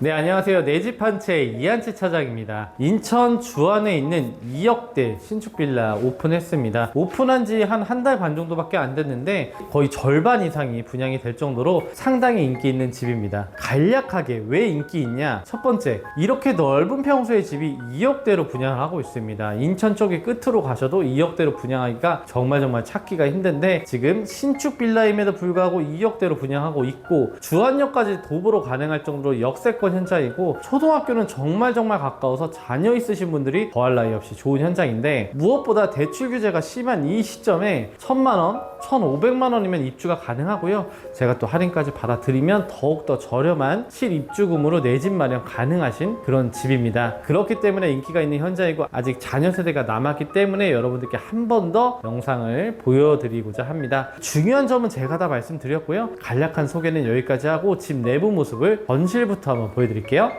네, 안녕하세요. 내집한채 이한채 차장입니다. 인천 주안에 있는 2억대 신축 빌라 오픈했습니다. 오픈한 지 한 한 달 반 정도밖에 안 됐는데 거의 절반 이상이 분양이 될 정도로 상당히 인기 있는 집입니다. 간략하게 왜 인기 있냐? 첫 번째, 이렇게 넓은 평수의 집이 2억대로 분양을 하고 있습니다. 인천 쪽의 끝으로 가셔도 2억대로 분양하기가 정말 정말 찾기가 힘든데 지금 신축 빌라임에도 불구하고 2억대로 분양하고 있고 주안역까지 도보로 가능할 정도로 역세권 현장이고 초등학교는 정말 정말 가까워서 자녀 있으신 분들이 더할 나위 없이 좋은 현장인데 무엇보다 대출 규제가 심한 이 시점에 천만 원, 천오백만 원이면 입주가 가능하고요. 제가 또 할인까지 받아드리면 더욱더 저렴한 실입주금으로 내 집 마련 가능하신 그런 집입니다. 그렇기 때문에 인기가 있는 현장이고 아직 자녀 세대가 남았기 때문에 여러분들께 한 번 더 영상을 보여드리고자 합니다. 중요한 점은 제가 다 말씀드렸고요. 간략한 소개는 여기까지 하고 집 내부 모습을 전실부터 한번 보여드릴게요.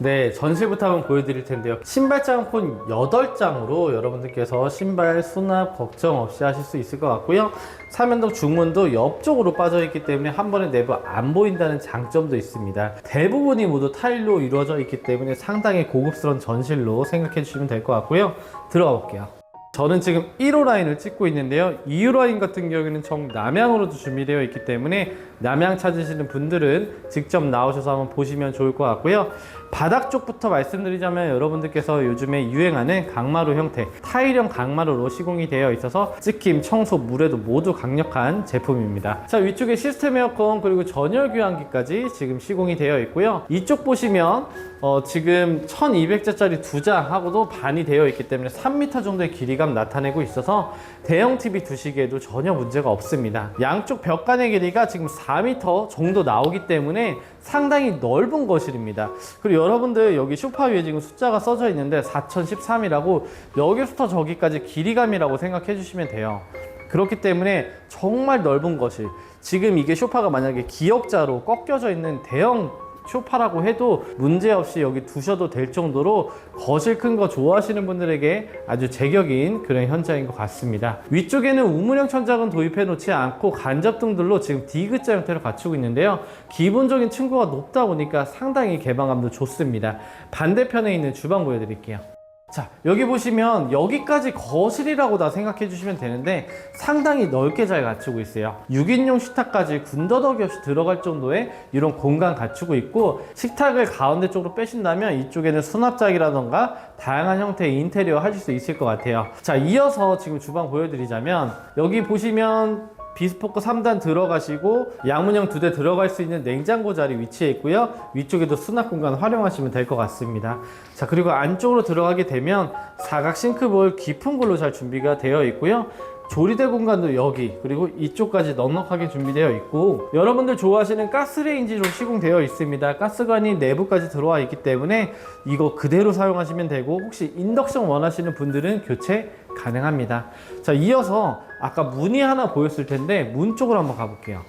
네, 전실부터 한번 보여드릴 텐데요. 신발장 폰 8장으로 여러분들께서 신발 수납 걱정 없이 하실 수 있을 것 같고요. 사면동 중문도 옆쪽으로 빠져있기 때문에 한 번에 내부 안 보인다는 장점도 있습니다. 대부분이 모두 타일로 이루어져 있기 때문에 상당히 고급스러운 전실로 생각해 주시면 될 것 같고요. 들어가 볼게요. 저는 지금 1호 라인을 찍고 있는데요. 2호 라인 같은 경우에는 정 남향으로도 준비되어 있기 때문에 남향 찾으시는 분들은 직접 나오셔서 한번 보시면 좋을 것 같고요. 바닥 쪽부터 말씀드리자면 여러분들께서 요즘에 유행하는 강마루 형태, 타일형 강마루로 시공이 되어 있어서 찍힘, 청소, 물에도 모두 강력한 제품입니다. 자, 위쪽에 시스템 에어컨 그리고 전열 교환기까지 지금 시공이 되어 있고요. 이쪽 보시면 어, 지금 1200자짜리 두 장하고도 반이 되어 있기 때문에 3m 정도의 길이감 나타내고 있어서 대형 TV 두시기에도 전혀 문제가 없습니다. 양쪽 벽 간의 길이가 지금 4m 정도 나오기 때문에 상당히 넓은 거실입니다. 그리고 여러분들 여기 소파 위에 지금 숫자가 써져 있는데 4013이라고 여기부터 저기까지 길이감이라고 생각해 주시면 돼요. 그렇기 때문에 정말 넓은 거실. 지금 이게 소파가 만약에 기역자로 꺾여져 있는 대형 쇼파라고 해도 문제없이 여기 두셔도 될 정도로 거실 큰 거 좋아하시는 분들에게 아주 제격인 그런 현장인 것 같습니다. 위쪽에는 우물형 천장은 도입해 놓지 않고 간접등들로 지금 D자 형태를 갖추고 있는데요. 기본적인 층고가 높다 보니까 상당히 개방감도 좋습니다. 반대편에 있는 주방 보여드릴게요. 자, 여기 보시면 여기까지 거실이라고 다 생각해 주시면 되는데 상당히 넓게 잘 갖추고 있어요. 6인용 식탁까지 군더더기 없이 들어갈 정도의 이런 공간 갖추고 있고 식탁을 가운데 쪽으로 빼신다면 이쪽에는 수납장이라던가 다양한 형태의 인테리어 하실 수 있을 것 같아요. 자, 이어서 지금 주방 보여드리자면 여기 보시면 비스포크 3단 들어가시고 양문형 두 대 들어갈 수 있는 냉장고 자리 위치해 있고요. 위쪽에도 수납 공간 활용하시면 될 것 같습니다. 자, 그리고 안쪽으로 들어가게 되면 사각 싱크볼 깊은 걸로 잘 준비가 되어 있고요. 조리대 공간도 여기 그리고 이쪽까지 넉넉하게 준비되어 있고 여러분들 좋아하시는 가스레인지로 시공되어 있습니다. 가스관이 내부까지 들어와 있기 때문에 이거 그대로 사용하시면 되고 혹시 인덕션 원하시는 분들은 교체 가능합니다. 자 이어서 아까 문이 하나 보였을 텐데 문 쪽으로 한번 가볼게요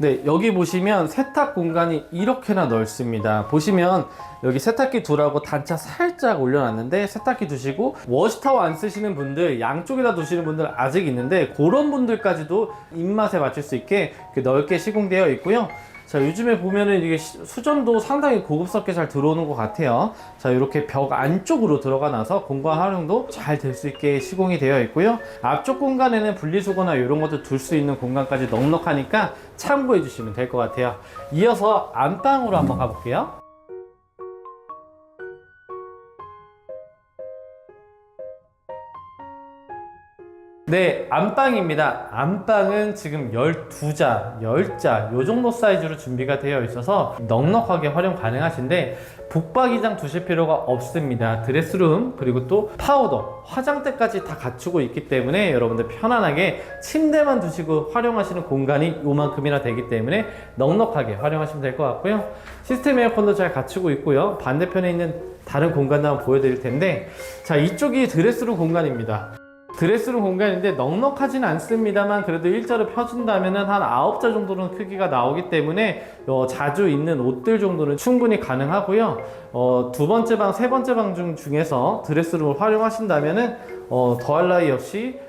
네, 여기 보시면 세탁 공간이 이렇게나 넓습니다. 보시면 여기 세탁기 두라고 단차 살짝 올려놨는데 세탁기 두시고 워시타워 안 쓰시는 분들 양쪽에다 두시는 분들 아직 있는데 그런 분들까지도 입맛에 맞출 수 있게 넓게 시공되어 있고요. 자, 요즘에 보면은 이게 시- 수전도 상당히 고급스럽게 잘 들어오는 것 같아요. 자, 이렇게 벽 안쪽으로 들어가 나서 공간 활용도 잘 될 수 있게 시공이 되어 있고요. 앞쪽 공간에는 분리수거나 이런 것도 둘 수 있는 공간까지 넉넉하니까 참고해 주시면 될 것 같아요. 이어서 안방으로 한번 가볼게요. 네, 안방입니다. 안방은 지금 12자, 10자, 요 정도 사이즈로 준비가 되어 있어서 넉넉하게 활용 가능하신데 북박이장 두실 필요가 없습니다. 드레스룸, 그리고 또 파우더, 화장대까지 다 갖추고 있기 때문에 여러분들 편안하게 침대만 두시고 활용하시는 공간이 요만큼이나 되기 때문에 넉넉하게 활용하시면 될 것 같고요. 시스템 에어컨도 잘 갖추고 있고요. 반대편에 있는 다른 공간도 한번 보여드릴 텐데 자, 이쪽이 드레스룸 공간입니다. 드레스룸 공간인데 넉넉하진 않습니다만 그래도 일자로 펴준다면 한 9자 정도는 크기가 나오기 때문에 어, 자주 입는 옷들 정도는 충분히 가능하고요. 어, 두 번째 방, 세 번째 방 중 중에서 드레스룸을 활용하신다면 어, 더할 나위 없이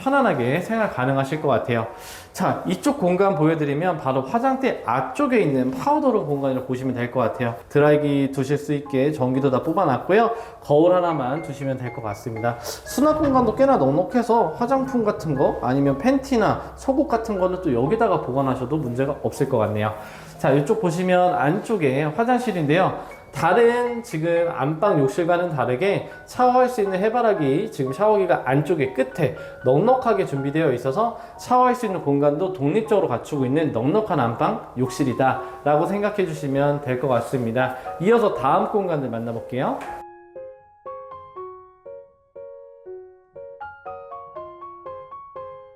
편안하게 생활 가능하실 것 같아요. 자, 이쪽 공간 보여드리면 바로 화장대 앞쪽에 있는 파우더룸 공간을 보시면 될 것 같아요. 드라이기 두실 수 있게 전기도 다 뽑아놨고요. 거울 하나만 두시면 될 것 같습니다. 수납 공간도 꽤나 넉넉해서 화장품 같은 거 아니면 팬티나 속옷 같은 거는 또 여기다가 보관하셔도 문제가 없을 것 같네요. 자, 이쪽 보시면 안쪽에 화장실인데요. 다른 지금 안방 욕실과는 다르게 샤워할 수 있는 해바라기 지금 샤워기가 안쪽에 끝에 넉넉하게 준비되어 있어서 샤워할 수 있는 공간도 독립적으로 갖추고 있는 넉넉한 안방 욕실이다 라고 생각해 주시면 될 것 같습니다. 이어서 다음 공간을 만나볼게요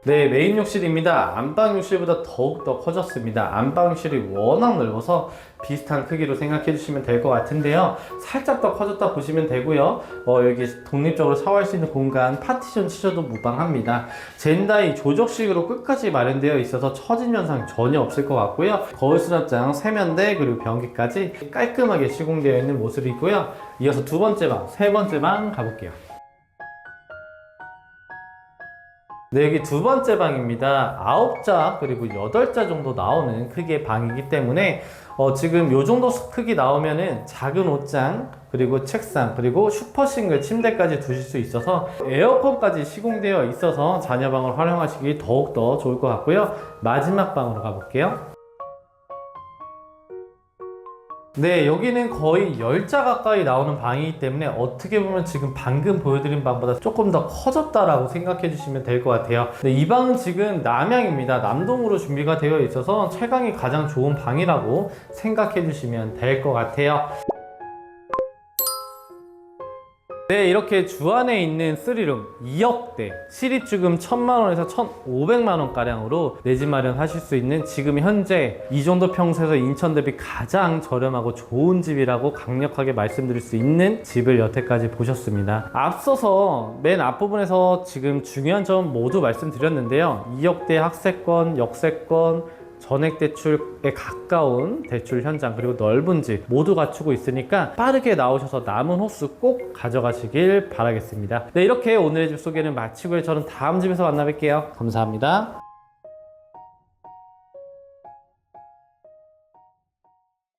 네, 메인 욕실입니다. 안방 욕실보다 더욱더 커졌습니다. 안방 욕실이 워낙 넓어서 비슷한 크기로 생각해 주시면 될 것 같은데요. 살짝 더 커졌다 보시면 되고요. 어, 여기 독립적으로 샤워할 수 있는 공간 파티션 치셔도 무방합니다. 젠다이 조적식으로 끝까지 마련되어 있어서 처진 현상 전혀 없을 것 같고요. 거울 수납장, 세면대 그리고 변기까지 깔끔하게 시공되어 있는 모습이고요. 이어서 두 번째 방, 세 번째 방 가볼게요. 네, 여기 두 번째 방입니다. 아홉 자 그리고 여덟 자 정도 나오는 크기의 방이기 때문에 어, 지금 요 정도 크기 나오면은 작은 옷장 그리고 책상 그리고 슈퍼 싱글 침대까지 두실 수 있어서 에어컨까지 시공되어 있어서 자녀방을 활용하시기 더욱더 좋을 것 같고요. 마지막 방으로 가볼게요. 네, 여기는 거의 10자 가까이 나오는 방이기 때문에 어떻게 보면 지금 방금 보여드린 방보다 조금 더 커졌다라고 생각해 주시면 될 것 같아요. 네, 이 방은 지금 남향입니다. 남동으로 준비가 되어 있어서 채광이 가장 좋은 방이라고 생각해 주시면 될 것 같아요. 네, 이렇게 주안에 있는 3룸 2억대 실입주금 1000만원에서 1500만원 내집 마련하실 수 있는 지금 현재 이 정도 평수에서 인천 대비 가장 저렴하고 좋은 집이라고 강력하게 말씀드릴 수 있는 집을 여태까지 보셨습니다. 앞서서 맨 앞부분에서 지금 중요한 점 모두 말씀드렸는데요. 2억대 학세권, 역세권, 전액 대출에 가까운 대출 현장 그리고 넓은 집 모두 갖추고 있으니까 빠르게 나오셔서 남은 호수 꼭 가져가시길 바라겠습니다. 네 이렇게 오늘의 집 소개는 마치고요. 저는 다음 집에서 만나 뵐게요. 감사합니다.